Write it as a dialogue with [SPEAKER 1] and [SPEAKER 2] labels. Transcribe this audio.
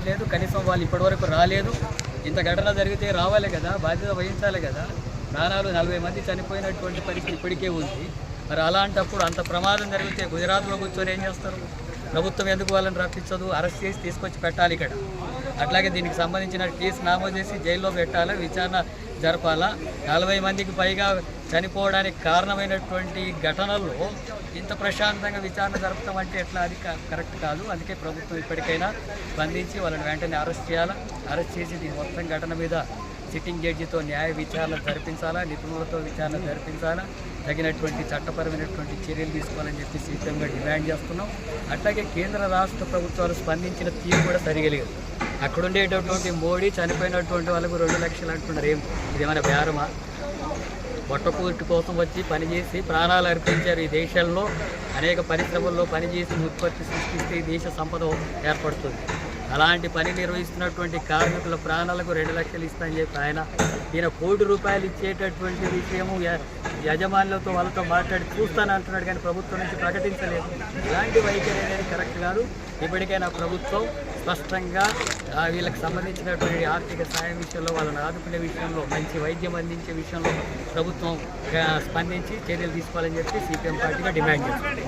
[SPEAKER 1] రావట్లేదు కనీసం వాళ్ళు ఇప్పటివరకు రాలేదు. ఇంత ఘటన జరిగితే రావాలి కదా బాధ్యత వహించాలి కదా. ప్రాణాలు నలభై మంది చనిపోయినటువంటి పరిస్థితి ఇప్పటికే ఉంది. మరి అలాంటప్పుడు అంత ప్రమాదం జరిగితే గుజరాత్లో కూర్చొని ఏం చేస్తారు? ప్రభుత్వం ఎందుకు వాళ్ళని రప్పించదు? అరెస్ట్ చేసి తీసుకొచ్చి పెట్టాలి ఇక్కడ. అట్లాగే దీనికి సంబంధించిన కేసు నమోదు చేసి జైల్లో పెట్టాలా? విచారణ జరపాలా? నలభై మందికి పైగా చనిపోవడానికి కారణమైనటువంటి ఘటనల్లో ఇంత ప్రశాంతంగా విచారణ జరపడం అంటే ఎట్లా? అది క- కరెక్ట్ కాదు. అందుకే ప్రభుత్వం ఇప్పటికైనా స్పందించి వాళ్ళని వెంటనే అరెస్ట్ చేయాలా? అరెస్ట్ చేసి దీని మొత్తం ఘటన మీద సిట్టింగ్ జడ్జితో న్యాయ విచారణ జరిపించాలా? నిపుణులతో విచారణ జరిపించాలా? తగినటువంటి చట్టపరమైనటువంటి చర్యలు తీసుకోవాలని చెప్పి సీఎంగా డిమాండ్ చేస్తున్నాం. అట్లాగే కేంద్ర రాష్ట్ర ప్రభుత్వాలు స్పందించిన తీరు కూడా సరిగలేదు అక్కడ ఉండేటటువంటి మోడీ చనిపోయినటువంటి వాళ్ళకు రెండు లక్షలు అంటున్నారు. ఏం? ఇదేమైనా బేరమా? పొట్టపూర్తి కోసం వచ్చి పనిచేసి ప్రాణాలు అర్పించారు ఈ దేశంలో. అనేక పరిశ్రమల్లో పనిచేసి ఉత్పత్తి సృష్టిస్తే ఈ దేశ సంపద ఏర్పడుతుంది. అలాంటి పని నిర్వహిస్తున్నటువంటి కార్మికుల ప్రాణాలకు రెండు లక్షలు ఇస్తానని చెప్పి ఆయన ఈయన కోటి రూపాయలు ఇచ్చేటటువంటి విషయము య- యజమానులతో వాళ్ళతో మాట్లాడి చూస్తాను అంటున్నాడు కానీ ప్రభుత్వం నుంచి ప్రకటించలేదు. ఇలాంటి వైఖరి అనేది కరెక్ట్ కాదు. ఇప్పటికైనా ప్రభుత్వం స్పష్టంగా వీళ్ళకి సంబంధించినటువంటి ఆర్థిక సాయం విషయంలో వాళ్ళని ఆదుకునే విషయంలో మంచి వైద్యం అందించే విషయంలో ప్రభుత్వం స్పందించి చర్యలు తీసుకోవాలని చెప్పి సిపిఎం పార్టీగా డిమాండ్ చేస్తుంది.